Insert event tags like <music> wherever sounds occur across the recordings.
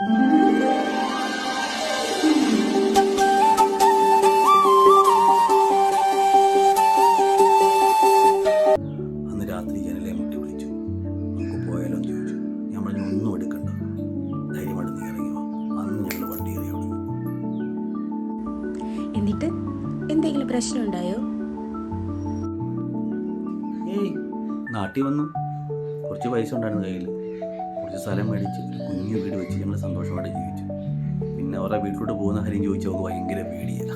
അന്ന് രാത്രി ജനലെ മുട്ടി വിളിച്ചു? നമുക്ക് പോയാലോ? ചോദിച്ചു. ഞാൻ പറഞ്ഞു ഒന്നും എടുക്കണ്ട. ധൈര്യമായിട്ട് നീ ഇറങ്ങി അന്ന് ഞങ്ങൾ വണ്ടി കയറി എന്നിട്ട് എന്തെങ്കിലും പ്രശ്നം ഉണ്ടായോ? ഏയ് നാട്ടിൽ വന്നു. കുറച്ച് പൈസ ഉണ്ടായിരുന്നു കയ്യിൽ കുറച്ച് സ്ഥലം മേടിച്ച് കുഞ്ഞു വീട് വെച്ച് ഞങ്ങൾ സന്തോഷമായിട്ട് ജീവിച്ചു. പിന്നെ അവരുടെ വീട്ടിലോട്ട് പോകുന്ന കാര്യം ചോദിച്ചാൽ അവർക്ക് ഭയങ്കര പേടിയല്ല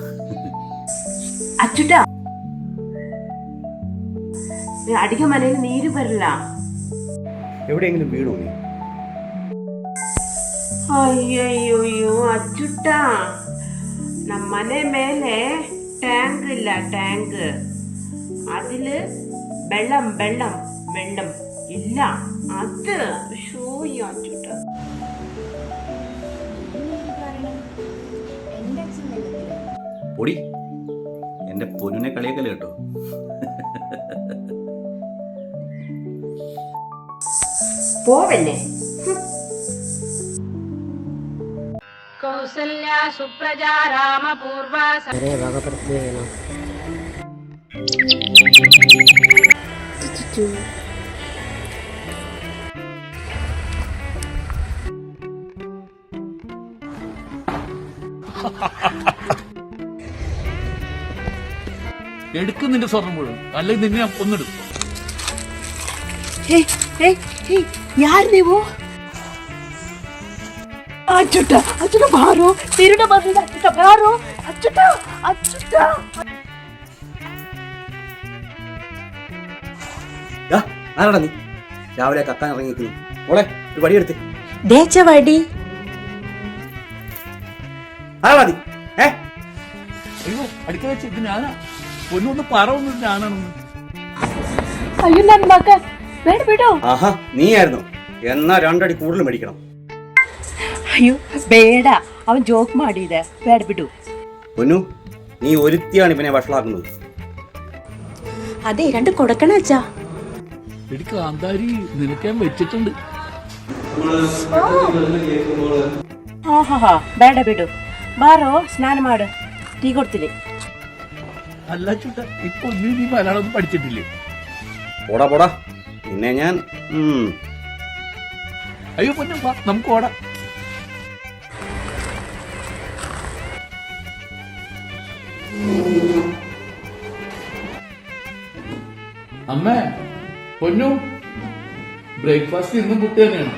എവിടെയെങ്കിലും വീട് തോന്നി മേലെ ടാങ്ക് ഇല്ല ടാങ്ക്. അതിൽ വെള്ളം വെള്ളം. വെള്ളം ഇല്ല അത് പൊടി. എന്റെ പൊന്നിനെ കളിയൊക്കെ കേട്ടോ? പോവല്ലേ? കൗസല്യ സുപ്രജ രാമപൂർവ <laughs> എടുക്കും നിന്റെ സ്വർണം മുഴുവൻ. അല്ലെങ്കിൽ നിന്നെ ഞാൻ ഒന്നിടും யார் ആരാടാ നീ? രാവിലെ കത്താൻ ഇറങ്ങിയിരിക്കുന്നു. മോളെ ഒരു വടിയെടുത്ത്. ദേച്ച വടി. അതാ മതി. ഏ? അയ്യോ അടുക്ക വെച്ച് ഇത് ഞാനാ. പൊന്നൊന്ന് പറ ഒന്ന് ഞാനാണെന്ന്. അയ്യോ ആഹാ എന്നാ രണ്ടടി കൂടുതൽ മേടിക്കണം. അയ്യോ ബേട അവൻ ജോക്ക് മാടിയത്. വേട പൊന്നു നീ ഒരുത്തിയാണ് ഇവനെ വഷളാക്കുന്നത്. അതെ രണ്ട് കൊടുക്കണ അച്ഛാ. എനിക്ക് ആഹാ ಬಾರೋ ಸ್ನಾನ ಮಾಡು ಟೀ ಕೊಡ್ತೀನಿ അല്ല ചുട്ട ഇപ്പൊ നീ നീ മലയാളം ഒന്നും പഠിച്ചിട്ടില്ലേ പോടാ പോടാ പിന്നെ ഞാൻ ഉം, അയ്യോ പൊന്നു വാ നമുക്ക് ഓടാം അമ്മേ പൊന്നു ബ്രേക്ക്ഫാസ്റ്റ് ഇന്നും കുട്ടി തന്നെയാണ്